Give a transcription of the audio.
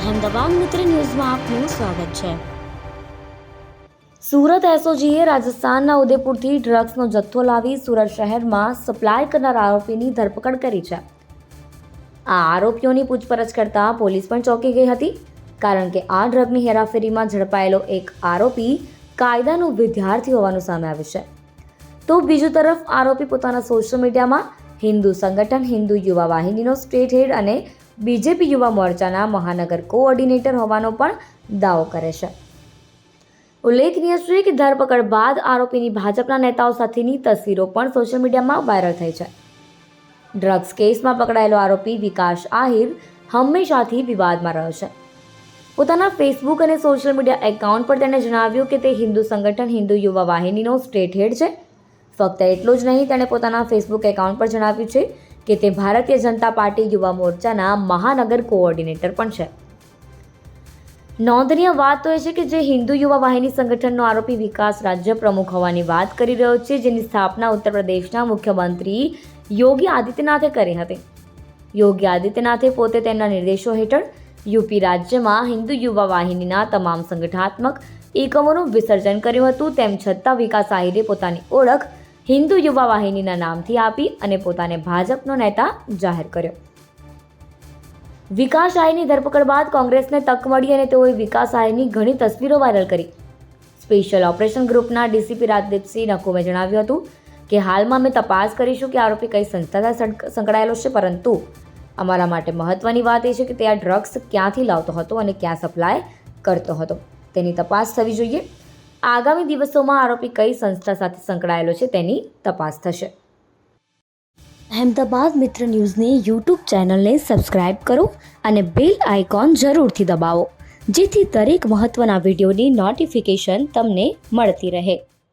અહેમદાબાદ મિત્ર ન્યૂઝમાં આપનું સ્વાગત છે. સુરત એસઓજીએ રાજસ્થાનના ઉદયપુરથી ડ્રગ્સનો જથ્થો લાવી સુરત શહેરમાં સપ્લાય કરનાર આરોપીની ધરપકડ કરી છે. આ આરોપીઓની પૂછપરછ કરતા પોલીસ પણ ચોંકી ગઈ હતી, કારણ કે આ ડ્રગની હેરાફેરીમાં ઝડપાયેલો એક આરોપી કાયદાનો વિદ્યાર્થી હોવાનું સામે આવ્યું છે. તો બીજી તરફ આરોપી પોતાના સોશિયલ મીડિયામાં હિન્દુ સંગઠન હિન્દુ યુવા વાહિનીનો સ્ટેટ હેડ અને બીજેપી યુવા મોરચાના મહાનગર કોઓર્ડિનેટર હોવાનો પણ દાવો કરે છે. ઉલ્લેખનીય છે કે ધરપકડ બાદ આરોપીની ભાજપના નેતાઓ સાથેની તસવીરો પણ સોશિયલ મીડિયામાં વાયરલ થઈ છે. ડ્રગ્સ કેસમાં પકડાયેલો આરોપી વિકાસ આહિર હંમેશાથી વિવાદમાં રહ્યો છે. પોતાના ફેસબુક અને સોશિયલ મીડિયા એકાઉન્ટ પર તેણે જણાવ્યું કે તે હિન્દુ સંગઠન હિન્દુ યુવા વાહિનીનો સ્ટેટ હેડ છે. ફક્ત એટલું જ નહીં, તેણે પોતાના ફેસબુક એકાઉન્ટ પર જણાવ્યું છે કે તે ભારતીય જનતા પાર્ટી યુવા મોરચાના મહાનગર કોઓર્ડિનેટર પણ છે. નોંધનીય વાત તો એ છે કે જે હિન્દુ યુવા વાહિની સંગઠનનો આરોપી વિકાસ રાજ્ય પ્રમુખ હોવાની વાત કરી રહ્યો છે, જેની સ્થાપના ઉત્તર પ્રદેશના મુખ્યમંત્રી યોગી આદિત્યનાથે કરી હતી. યોગી આદિત્યનાથે પોતે તેમના નિર્દેશો હેઠળ યુપી રાજ્યમાં હિન્દુ યુવા વાહિનીના તમામ સંગઠનાત્મક એકમોનું વિસર્જન કર્યું હતું, તેમ છતાં વિકાસ આહિરે પોતાની ઓળખ હિન્દુ યુવા વાહિનીના નામથી આપી અને પોતાને ભાજપનો નેતા જાહેર કર્યો. વિકાસ આહીની ધરપકડ બાદ કોંગ્રેસને તક મળી અને તેઓએ વિકાસ આહીની ઘણી તસવીરો વાયરલ કરી. સ્પેશિયલ ઓપરેશન ગ્રુપના ડીસીપી રાજદીપસિંહ નકુમે જણાવ્યું હતું કે, હાલમાં અમે તપાસ કરીશું કે આરોપી કઈ સંસ્થા સંક- સંકળાયેલો છે, પરંતુ અમારા માટે મહત્વની વાત એ છે કે તે આ ડ્રગ્સ ક્યાંથી લાવતો હતો અને ક્યાં સપ્લાય કરતો હતો. તેની તપાસ થવી જોઈએ. આગામી દિવસોમાં આરોપી કઈ સંસ્થા સાથે સંકળાયેલો છે તેની તપાસ થશે. અહેમદાબાદ મિત્ર ન્યૂઝની યુટ્યુબ ચેનલને સબસ્ક્રાઇબ કરો અને બેલ આઇકોન જરૂરથી દબાવો, જેથી દરેક મહત્ત્વના વિડીયોની નોટિફિકેશન તમને મળતી રહે.